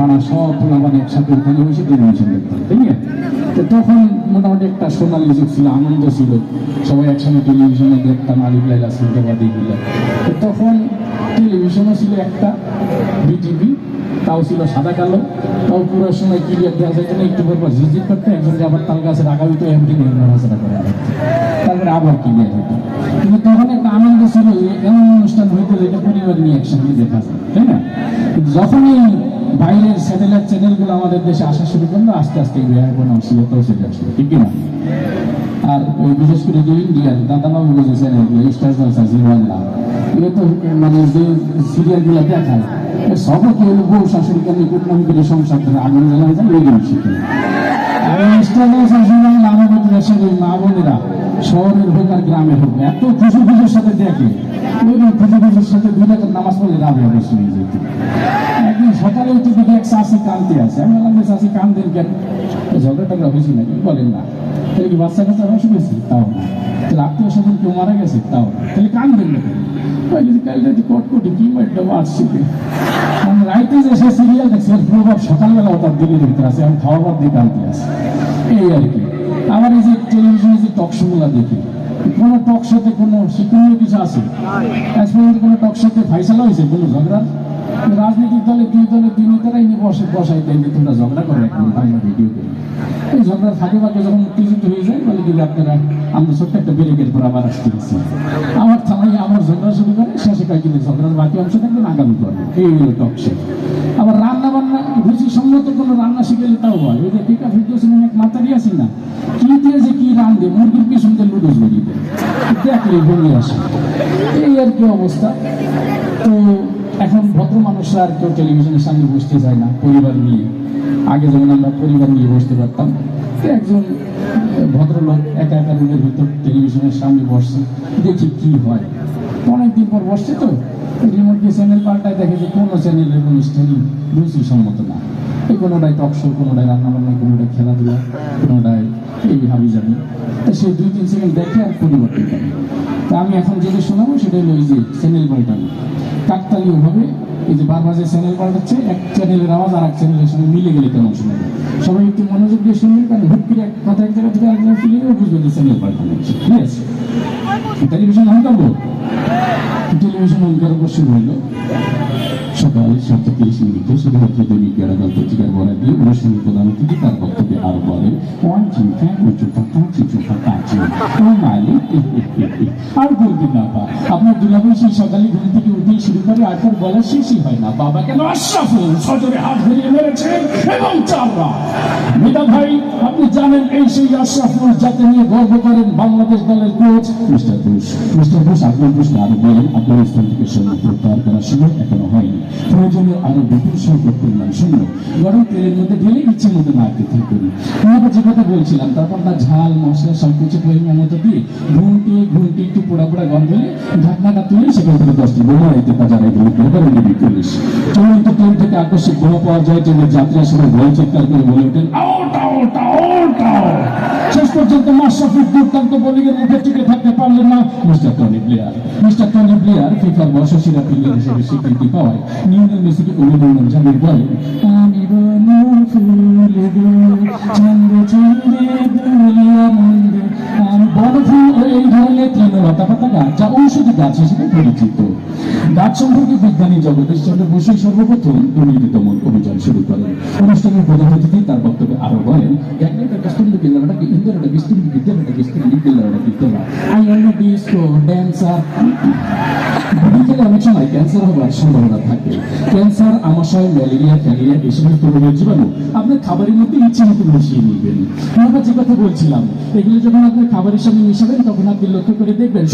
পাড়া সব পোলাপান একসাথে ওখানে বসে টেলিভিশন দেখতাম ঠিক আছে তো তখন মোটামুটি একটা সোনালি যুগ ছিল, আনন্দ ছিল। সবাই একসঙ্গে টেলিভিশনে দেখতাম, আলিফ, লাইলা সিনকেবাদ এইগুলো তো তখন টেলিভিশনও ছিল একটা, বিটিভি, তাও ছিল সাদা কালো। তাও পুরো সময় ক্লিয়ার দেওয়া যায় না একটু পর পর ঝিঝির করতে, একজন যে আবার তার কাছে রাখা হইতো এমনি নড়াচড়া করে তারপরে আবার ক্লিয়ার হইতো কিন্তু তখন একটা আনন্দ ছিল এমন অনুষ্ঠান হইতো যেটা পরিবার নিয়ে একসঙ্গে দেখা যায়, তাই না? যখনই বাইরের স্যাটেলাইট চ্যানেলগুলো আমাদের দেশে আসা শুরু করল, আস্তে আস্তে এখন অশ্লীলতাও চলে আসলো, ঠিক কিনা আর ওই বিশেষ করে যে ইন্ডিয়ার দাদাবাবু বুঝেছেন এগুলো স্টার জলসা জীবন লাভ এগুলো তো মানে যে সিরিয়ালগুলো দেখায়, এ সবও কি হলো বউ শাশুড়ি কানে কুটনাম করে সংসার করে আগুন জ্বালায় যায় লেগে শিখে স্টার জলসা জীবন লাভ আমাদের দেশের মা বোনেরা শহরের হোক আর গ্রামের হোক, এত খুশি সাথে দেখে ওইরকম সাথে দুই নামাজ পড়লে রাবে যেত একদিন সকালে উঠে দেখি এক কানতে আছে। আমি বললাম যে শাশি কান্দেন কেন? ঝগড়া টগড়া হয়েছি নাকি? বলেন না। তাহলে কি বাচ্চা কাচ্চা হয়েছে তাও না। তাহলে আত্মীয় স্বজন কেউ মারা গেছে? তাও তাহলে কানবেন না কেন বলে যে সে সকালবেলা তার দিকে দেখতে আছে আমি খাওয়া পর দিয়ে কানতে আছে। এই আর কি। আবার এই যে টেলিভিশনে যে টক শোগুলো দেখি কোনো টক শোতে কোনো শিক্ষণীয় কিছু আছে? আজ পর্যন্ত কোনো টক শোতে ফাইসালা হয়েছে কোনো ঝগড়া? রাজনৈতিক দলে দুই দলে দুই নেতারাই নিয়ে বসে বসাই দেয় যে তোমরা ঝগড়া করো আমরা ভিডিও করি এই ঝগড়ার ফাঁকে ফাঁকে যখন উত্তেজিত হয়ে যায় বলে কি আপনারা আমরা ছোট্ট একটা ব্রেকের পর আবার আসতে গেছি আমার থানায় আমার ঝগড়া শুরু করে শেষে কয়েক কিন্তু ঝগড়ার বাকি অংশ থাকবেন আগামী করবে এই হলো টক শো আবার রান্না বান্না রুচি সম্মত কোনো রান্না শিখেলে তাও হয়। ওই যে পিকা এক মাতারি আছে না কি দিয়ে যে কি রান্ধে মুরগির পিছন দিয়ে লুডোস বেরিয়ে দেয় বলে আসে। এই আর কি অবস্থা? তো এখন ভদ্র মানুষরা আর কেউ টেলিভিশনের সামনে বসতে চায় না, পরিবার নিয়ে। আগে যেমন আমরা পরিবার নিয়ে বসতে পারতাম একজন ভদ্রলোক একা একা রুমের ভিতর টেলিভিশনের সামনে বসছে, দেখি কি হয়। অনেকদিন পর বসছে তো রিমোট দিয়ে চ্যানেল পাল্টায় দেখে যে কোনো চ্যানেলের অনুষ্ঠানই রুচি সম্মত না। এই কোনোটাই টক শো কোনোটাই রান্নাবান্না কোনোটাই খেলাধুলা কোনোটাই এই হাবি যাবি তো সে দুই, তিন সেকেন্ড দেখে আর পরিবর্তন করে তা আমি এখন যেটা শোনাবো সেটা হলো এই যে চ্যানেল পাল্টানো কাকতালীয়ভাবে এই যে বারবার যে চ্যানেল পাল্টাচ্ছে এক চ্যানেলের আওয়াজ আর এক চ্যানেলের সঙ্গে মিলে গেলে কেমন শোনাবে? সবাই একটু মনোযোগ দিয়ে শুনবেন কারণ হুট করে এক কথা এক জায়গা থেকে আরেক জায়গায় ফিরে বুঝবেন যে চ্যানেল পাল্টানো হচ্ছে ঠিক আছে টেলিভিশন অন করব? টেলিভিশন অন করার পর শুরু হলো। সকাল সাতটা তিরিশ মিনিটে শুধুমাত্র দৈনিক বেড়াগাল পত্রিকার বলা দিয়ে অনুষ্ঠানের প্রধান অতিথি তার বক্তব্যে আরও বলেন ওয়ান কাঁচি চুপা কাঁচি ও মালি আর বলবেন না পা আপনার দুলাভাই সেই সকালে ঘুম থেকে উঠেই শুরু করে আর তার বলা শেষই হয় না। বাবা কেন আশরাফুল সজরে হাত ধরিয়ে মেরেছেন এবং চাররা মেধা ভাই, আপনি জানেন এই সেই আশরাফুল যাতে নিয়ে গর্ব করেন বাংলাদেশ দলের coach. Mister Ghosh mister Ghosh আপনার প্রশ্ন আরও বলেন। আফগানিস্তান থেকে সৈন্য প্রত্যাহার করার সময় এখনও হয়নি। প্রয়োজনে আরও বিপুল সংখ্যক পরিমাণ সৈন্য গরম তেলের মধ্যে ঢেলে ইচ্ছে মতো নাড়তে থাকতে আমরা যে কথা বলছিলাম, তারপর তার ঝাল, মশলা সব কিছু পরিমাণ মতো দিয়ে ঘুমটি ঘুমটি একটু পোড়া পোড়া গন্ধ হলে ঢাকনাটা তুলে সেখান থেকে দশটি বোমা এতে বাজারে গেলে করে নিবি পুলিশ। চলন্ত ট্রেন থেকে আকস্মিক বোমা পাওয়া যায় ট্রেনের যাত্রার সময় ভয় চিৎকার করে বলে ওঠেন, আউট আউট আউট! পর্যন্ত মাশরাফির দুর্দান্ত বোলিংয়ের মুখে টিকে থাকতে পারলেন না mister Tony player mister Tony player ফিফার বর্ষসেরা প্লেয়ার হিসেবে স্বীকৃতি পাওয়ায় নিউনের মেসিকে অভিনন্দন জানিয়ে বলেন অনুষ্ঠানের প্রধান অতিথি তার বক্তব্যে আরও বলেন ক্যান্সার থাকে ক্যান্সার আমাশয় ম্যালেরিয়া ফ্যালেরিয়া এই আপনার খাবারের মধ্যে ইচ্ছে মতো মিশিয়ে নিবেন আমরা যে কথা বলছিলাম এগুলো যখন আপনার খাবারের সঙ্গে মিশাবেন তখন আপনি লক্ষ্য করে দেখবেন